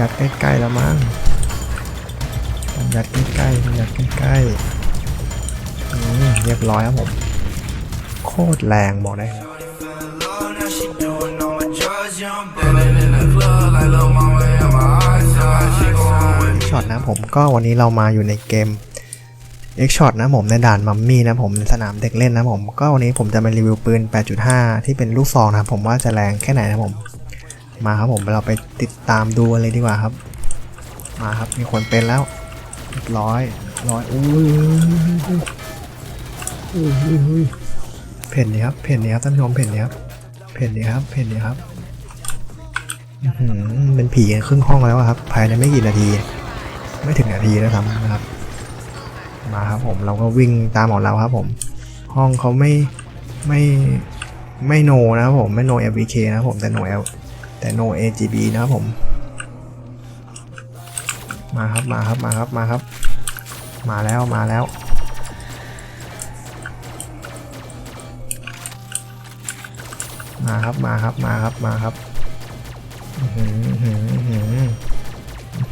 ยัดใกล้ๆแล้วมั้งต้องยัดใกล้ๆต้องยัดใกล้ๆอืมเรียบร้อยครับผม โคตรแรงบอกได้ช็อตนะผมก็วันนี้เรามาอยู่ในเกม X Shot นะผมในด่านมัมมี่นะผมในสนามเด็กเล่นนะผม ก็วันนี้ผมจะมารีวิวปืน 8.5 ที่เป็นลูกซองนะผมว่าจะแรงแค่ไหนนะผม มาครับผมเราไปติดตามดูเลยดีกว่าครับ มาครับมีคนเป็นแล้วร้อยร้อยอุ้ยอุ้ยอุ้ยอุ้ยเพ่นดีครับเพ่นดีครับท่านผู้ชมเพ่นดีครับเพ่นดีครับเพ่นดีครับอื้อหือเป็นผีกันครึ่งห้องแล้วครับ ภายในไม่กี่นาที ไม่ถึงนาทีนะทำนะครับ มาครับผมเราก็วิ่งตามของเราครับ ผม ห้องเขาไม่ไม่ไม่โนนะครับผมไม่โน FVK นะครับผมแต่โน L แต่โน AGB นะครับผม มาครับมาครับมาครับมาครับ มาแล้วมาแล้วมาครับมาครับมาครับมาครับอื้อหืออื้อหือ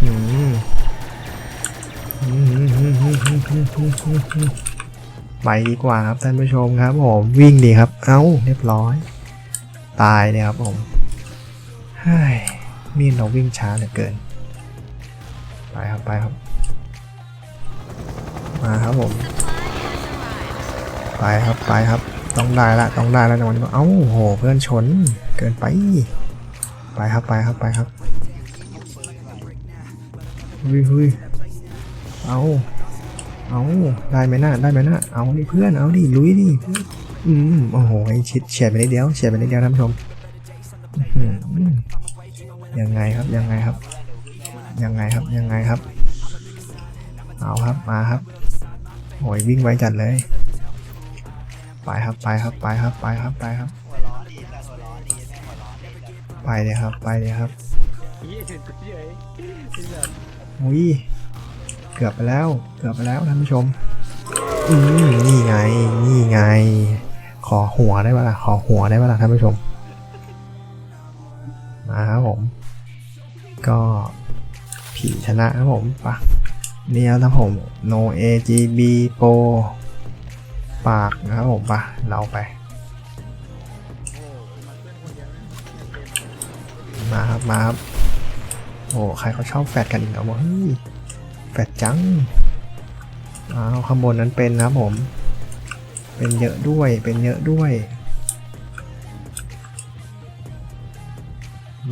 อื้อหือไปดีกว่าครับท่านผู้ชมครับผมวิ่งดีครับ เอ้าเรียบร้อย ตายเลยครับผม ฮ้ยมีดเราวิ่งช้าเหลือเกิน ไปครับไปครับ มาครับผม ไปครับไปครับ ต้องได้ละต้องได้ล้วในวันนี้เอ้าโหเพื่อนชนเกินไป ไปครับไปครับไปครับหุยหุยเอาเอาได้ไหมน่ะได้ไหมน่ะเอาดิเพื่อนเอาดิลุยดิเพื่อนอืมโอ้โหไอชิดเฉียดไปนิดเดียวเฉียดไปนิดเดียวท่านผู้ชม ยังไงครับยังไงครับ ยังไงครับยังไงครับ เอาครับมาครับโอ้ยวิ่งไวจัดเลย ไปครับไปครับไปครับไปครับไปครับ ไปเลยครับไปเลยครับอุ้ยเกือบไปแล้วเกือบไปแล้วท่านผู้ชมอืมนี่ไงนี่ไง ขอหัวได้ปะล่ะขอหัวได้ปะล่ะท่านผู้ชมมาครับผม ก็ผีชนะครับผมปะเนี่ยนะผม no AGB pro ปากนะครับผมปะเราไป มาครับมาครับโอ้ใครเขาชอบแฟดกันอีกเหรอวเฮ้ยแฟดจังอ้าวข้างบนนั้นเป็นนะผม เป็นเยอะด้วยเป็นเยอะด้วย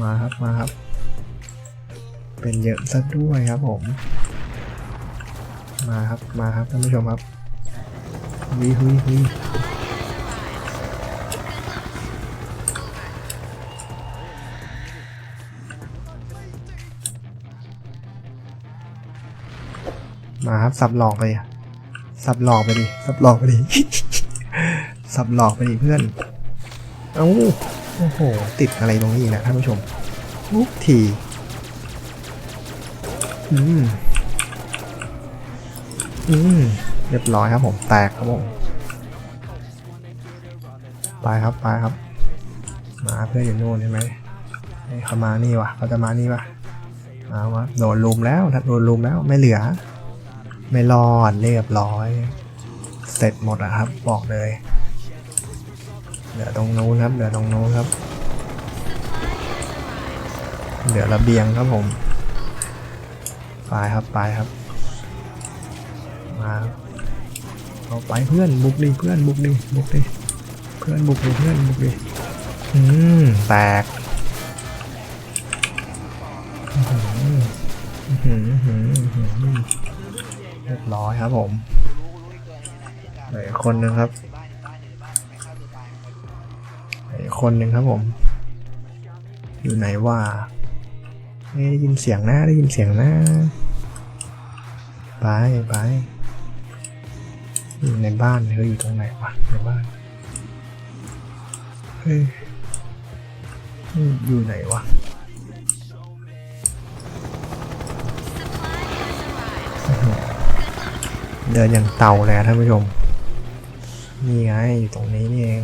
มาครับมาครับ เป็นเยอะซะด้วยครับผม มาครับ มาครับท่านผู้ชมครับหุยหุยหุยมาครับสับหลอกเลยอะสับหลอกไปดิสับหลอกไปดิสับหลอกไปดิเพื่อน เอ้า โอ้โห ติดอะไรตรงนี้นะท่านผู้ชมทุกที อืม อืม เรียบร้อยครับผม แตกครับผม ไปครับไปครับ มาเพื่อนอยู่โน่นใช่ไหมเขามานี่วะเขาจะมานี่วะเอาวะโดนลุมแล้วโดนลุมแล้วไม่เหลือ ไม่รอดเรียบร้อย เสร็จหมดอะครับ บอกเลย เหลือตรงนู้นครับ เหลือตรงนู้นครับ เหลือระเบียงครับผม ไปครับไปครับ มาเอาไปเพื่อนบุกดิเพื่อนบุกดิบุกดิเพื่อนบุกดิเพื่อนบุกดิอืมแตกหืออื้อหืออื้อหืออื้อหือเรียบร้อยครับผมหลืออกคนหนึ่งครับหลืออกคนหนึ่งครับผม อยู่ไหนว่าได้ยินเสียงนะได้ยินเสียงนะ ไปไปอยู่ในบ้านเขาอยู่ตรงไหนวะในบ้านเฮ้ยอยู่ไหนวะเดินอย่างเต่าเลยอะท่านผู้ชมนี่ไงอยู่ตรงนี้นี่เอง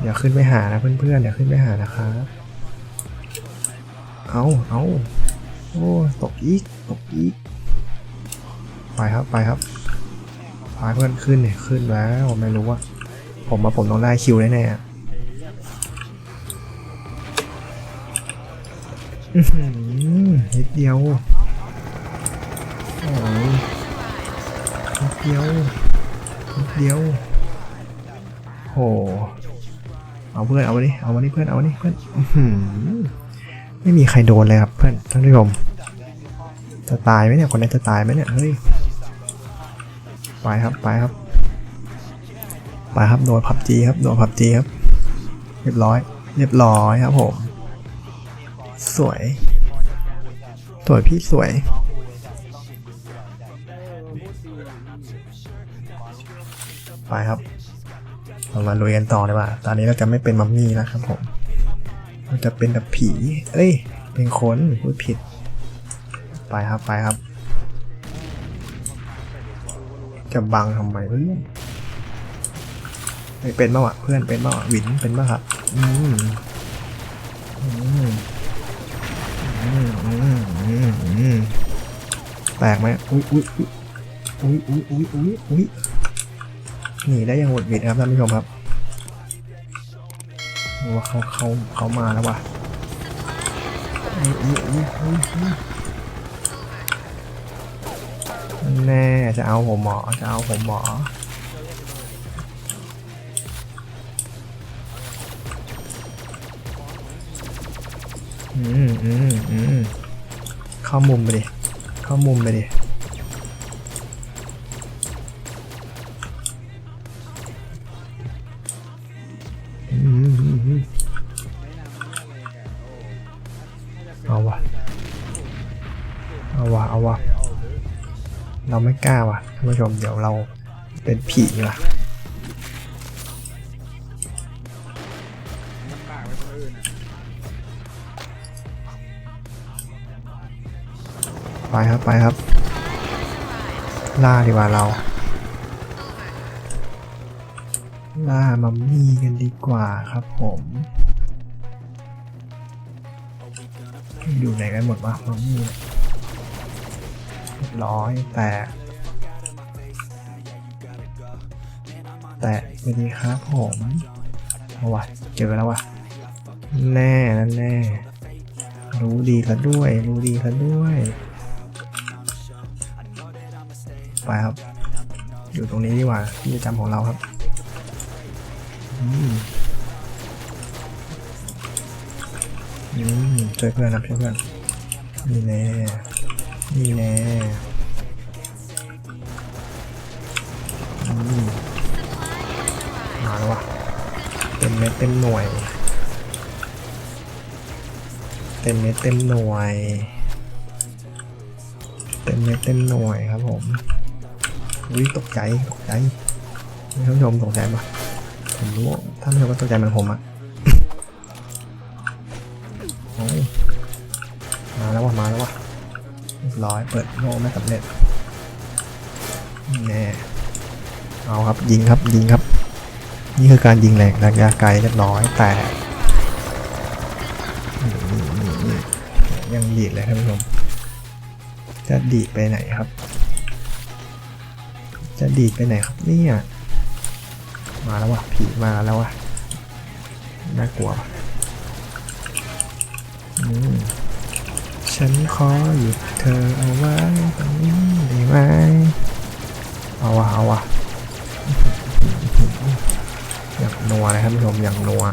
เดี๋ยวขึ้นไปหานะเพื่อนๆเดี๋ยวขึ้นไปหานะครับเอาเอาโอ้ตกอีก ตกอีไปครับไปครับพาเพื่อนขึ้นเนี่ยขึ้นแล้วไม่รู้ว่า ผมว่าผมต้องได้คิวแน่ๆอะอื้อหือนิดเดียวโอ้ยนิดเดียวนิดเดียวโหเอาเพื่อนเอามาดิเอามาดิเพื่อนเอามาดิเพื่อนไม่มีใครโดนเลยครับเพื่อนท่านผู้ชม จะตายไหมเนี่ย คนนี้จะตายไหมเนี่ย เฮ้ย ไปครับ ไปครับ ไปครับ โดนพับจีครับ โดนพับจีครับ เรียบร้อย เรียบร้อยครับผม สวย สวยพี่สวย ไปครับเรามาลุยกันต่อเลยว่า ตอนนี้เราจะไม่เป็นมัมมี่แล้วครับผม เราจะเป็นแบบผี เอ้ย เป็นคนพูดผิด ไปครับไปครับ จะบังทำไมเพื่อนเป็นบ้าวะเพื่อนเป็นบ้าวะวินเป็นบ้าครับอืมอืมแตกไหมอุ้ยอุ้ยอุ้ยอุ้ยอุ้ยอุ้ยอุ้ยหนีได้ยังหดหวิดครับท่านผู้ชมครับว่าเขาเขาเขามาแล้ววะอุ้ยอุ้ยอุ้ยอุ้ย แน่จะเอาผมหมอจะเอาผมหมอ อืมอืมอืมเข้ามุมไปดิ เข้ามุมไปดิ ไม่กล้าว่ะท่านผู้ชมเดี๋ยวเราเป็นผีว่ะไปครับไปครับ ล่าดีกว่าเรา ล่ามัมมี่กันดีกว่าครับผมอยู่ไหนกันหมดวะมัมมี่ ร้อยแต่ แต่สวัสดีครับผมเอาวะเจอแล้ววะแน่นั่นแน่ รู้ดีซะด้วย รู้ดีซะด้วยไปครับ อยู่ตรงนี้ดีกว่าที่ประจำของเราครับอืมอืมช่วยเพื่อนนะช่วยเพื่อนนี่แน่ นี่แน่มมาแล้ววะเต็มเม็ดเต็มหน่วย เต็มเม็ดเต็มหน่วย เต็มเม็ดเต็มหน่วยครับผมอุ้ยตกใจตกใจท่านผู้ชมตกใจปะผมรู้ว่าท่านผู้ชมก็ตกใจเหมือนผมอะมาแล้ววะมาแล้ววะ บร้อย เปิดโล่ไม่สำเร็จแน่เอาครับยิงครับยิงครับ นี่คือการยิงแรงระยะไกลเรียบร้อยแต่ยังดีดเลยท่านผู้ชมจะดีดไปไหนครับ จะดีดไปไหนครับเนี่ยมาแล้ววะผีมาแล้ววะน่ากลัวว่ะอืม ฉันขอหยุดเธอเอาไว้ตรงนี้ได้ไหมเอาวะเอาวะอย่างนัวเลยครับผู้ชมอย่างนัว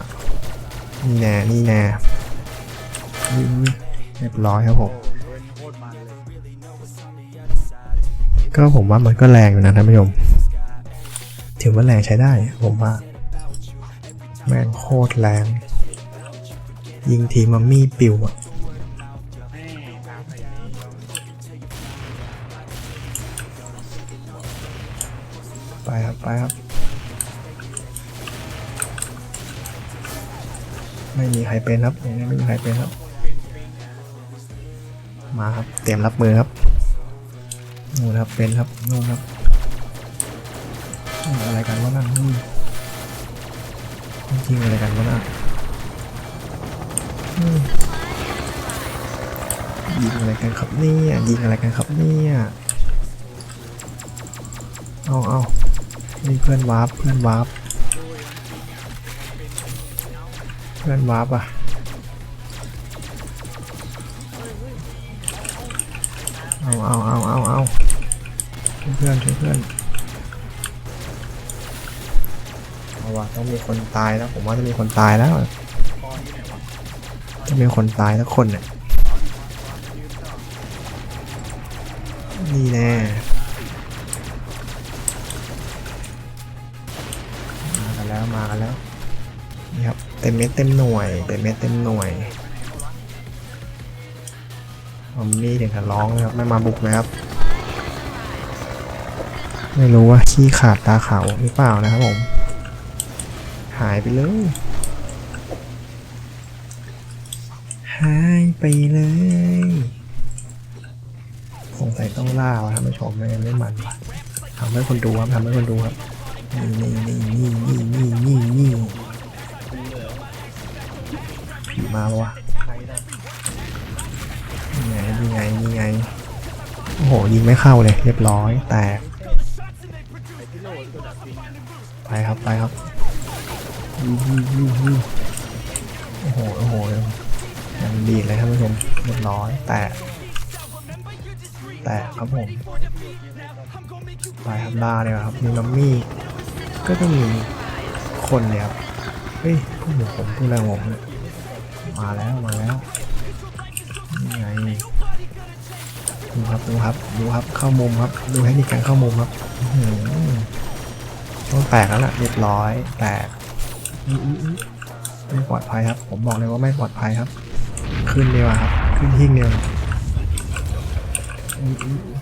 นี่แน่นี่แน่เรียบร้อยครับผมก็ผมว่ามันก็แรงอยู่นะท่านผู้ชมถือว่าแรงใช้ได้ผมว่า แม่งโคตรแรง ยิงทีมัมมี่ปิวอะ ไปครับ ไม่มีใครเป็นครับยังไม่มีใครเป็นครับ มาครับ เตรียมรับมือครับนู่นครับเป็นครับนู่นครับอืมอะไรกันวะนั่นอืมจริงอะไรกันวะนั่นยิงอะไรกันครับเนี่ยยิงอะไรกันครับเนี่ยเอาเอา นี่เพื่อนวาร์ปเพื่อนวาร์ปเพื่อนวาร์ปอะเอาเอาเอาเอาเอาเพื่อนเพื่อนเอาว่ะต้องมีคนตายแล้วผมว่าจะมีคนตายแล้วจะมีคนตายสักคนเนี่ยนี่แน่ แล้วมากันแล้วนี่ครับเต็มเม็ดเต็มหน่วยเต็มเม็ดเต็มหน่วยมัมมี่เด็กร้องเลยครับไม่มาบุกเลยครับ ไม่รู้ว่าขี้ขาดตาขาวหรือเปล่านะครับผม หายไปเลยหายไปเลยสงสัยต้องล่าวะท่านผู้ชมไม่งั้นไม่มันวะทำให้คนดูครับทำให้คนดูครับ นี่นี่นี่นี่นี่นี่นี่นี่มาวะนี่ไงนี่ไงนี่ไงโอ้โหยิงไม่เข้าเลย เรียบร้อยแตกไปครับไปครับยูยูยูยูโอ้โหโอ้โหยังดีเลยท่านผู้ชมเรียบร้อยแตกแตกครับผมไปครับลาเนี่ยครับมีมัมมี่ ก็ต้องมีคนเนี่ยครับ เฮ้ยพวกหนูผมพูดอะไรงผมเนี่ยมาแล้วมาแล้วนี่ไงดูครับดูครับดูครับเข้ามุมครับดูเทคนิคการเข้ามุมครับอื้อหือต้องแตกแล้วล่ะเรียบร้อยแตกไม่ปลอดภัยครับ ผมบอกเลยว่าไม่ปลอดภัยครับ ขึ้นดีกว่าครับ ขึ้นทิ้งเดียวอื้ออื้ออื้ออื้ออื้อ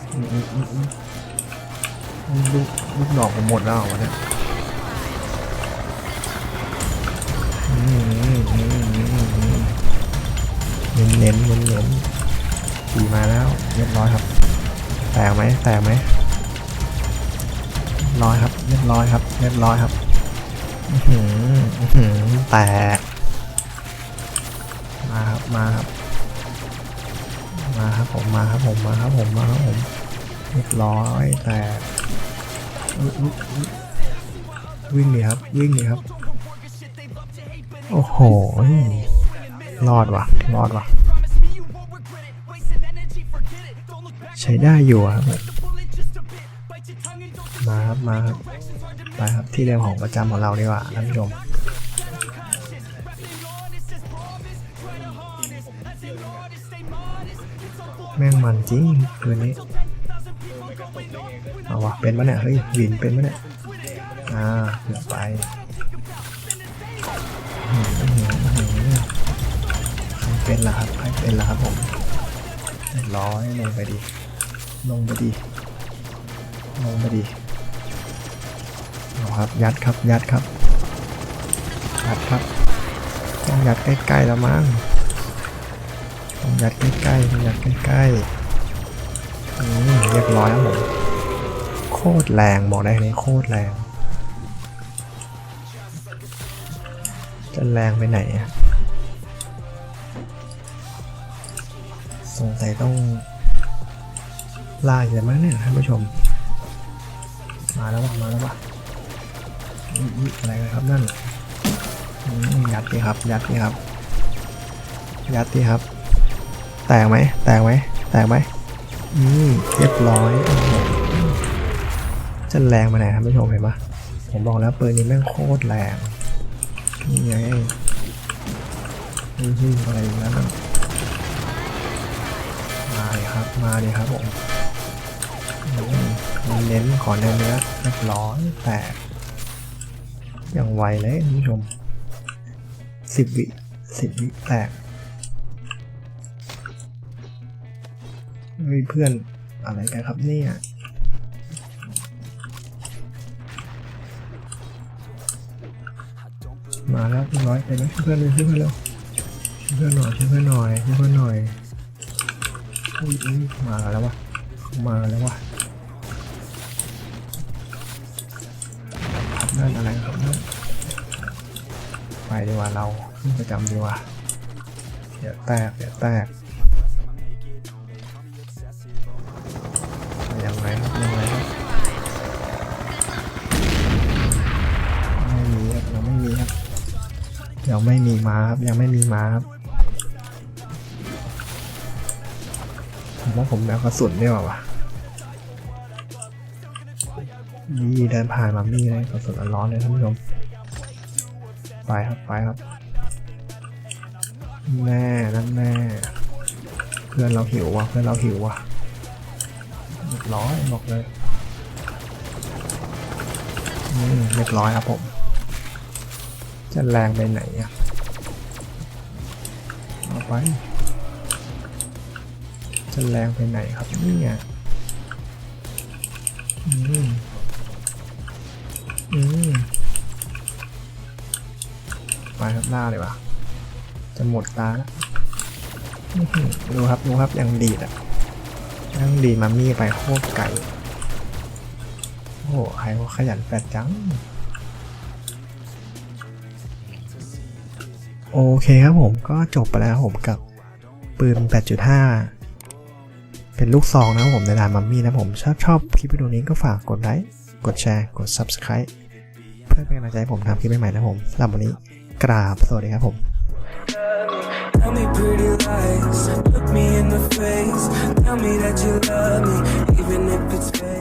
อื้ออื้อ ลูกลูกดอกผมหมดแล้วเหรอวะเนี่ยเน้นเน้นเน้นเน้นขี่มาแล้วเรียบร้อยครับ แตกไหมแตกไหมร้อยครับ เรียบร้อยครับ เรียบร้อยครับอือหืออื้อหือแตกมาครับ มาครับ มาครับผม มาครับผม มาครับผม มาครับผม เรียบร้อยแตกอุ๊ยอุ๊ยอุ๊ยวิ่งหนีครับ วิ่งหนีครับ โอ้โห รอดว่ะรอดว่ะใช้ได้อยู่ครับมมาครับมาครับไปครับที่เดิมของประจำของเราดีกว่าท่านผู้ชมแม่งมันจริงคืนนี้ เอาวะเป็นปะเนี่ยเฮ้ยวินเป็นปะเนี่ยอ่าเกือบไปเป็นละครับใครเป็นละครับผมร้อยลงไปดิลงไปดิลงไปดิเอาครับยัดครับยัดครับยัดครับต้องยัดใกล้ๆแล้วมั้งต้องยัดใกล้ๆต้องยัดใกล้ๆอืมเรียบร้อยแล้วผม คตรแรงบอกได้เลยโคตรแรง จะแรงไปไหนอะสงสัยต้องล่าอย่างมั้งเนี่ยท่านผู้ชม มาแล้ววะมาแล้ววะอออะไรกันครับนั่นยัดดีครับ ยัดดีครับ ยัดดีครับ แตกไหมแตกไหมแตกไหมอืมเรียบร้อยโอ้โห จะแรงไปไหนท่านผู้ชมเห็นปะผมบอกแล้วปืนนี้แม่งโคตรแรงนี่ไงนี่ที่อะไรอย่างนั้นน่ะมาเลยครับมาเลยครับผมเน้นขอเนื้อเนื้อเรียบร้อยแตกอย่างไวเลยท่านผู้ชมสิบวิสิบวิแตกเฮ้ยเพื่อนอะไรกันครับเนี่ย มาแล้วร้อยไปไหมเพื่อนเลยช่วยเพื่อนเร็วช่วยเพื่อนหน่อยเพื่อนหน่อยช่วยเพื่อนหน่อยอุ้ยอุ้ยมาแล้ววะมาแล้ววะครับนั่นอะไรครับนั่นไปดีกว่าเราขึ้นประจำดีกว่าเดี๋ยวแตกเดี๋ยวแตก ยังไม่มีมาครับยังไม่มีมาครับผมว่าผมแล้วกระสุนดีกว่าวะนี่เดินผ่านมามี่เลยกระสุนร้อนเลยท่านผู้ชมไปครับไปครับแน่นั่นแน่เพื่อนเราหิวว่ะเพื่อนเราหิวว่ะเรียบร้อยบอกเลยอืมเรียบร้อยครับผม จะแรงไปไหนอะเอาไปจะแรงไปไหนครับเนี่ยอืมอืมไปครับหน้าเลยวะจะหมดตาแล้วดูครับดูครับยังดีดอะยังดีมามี่ไปโคตรไก่โอ้โหใครว่าขยันแปดจัง โอเคครับผมก็จบไปแล้วผมกับปืน 8.5 เป็นลูกซองนะครับผมในดานมัมมี่นะผมชอบชอบคลิปวิดีโอนี้ก็ฝากกดไลค์ กดแชร์ กด Subscribe เพื่อเป็นกำลังใจให้ผมทำคลิปใหม่ๆนะผมสำหรับวันนี้กราบสวัสดีครับผม Tell me pretty lies, look me in the face. Tell me that you love me, even if it's fake.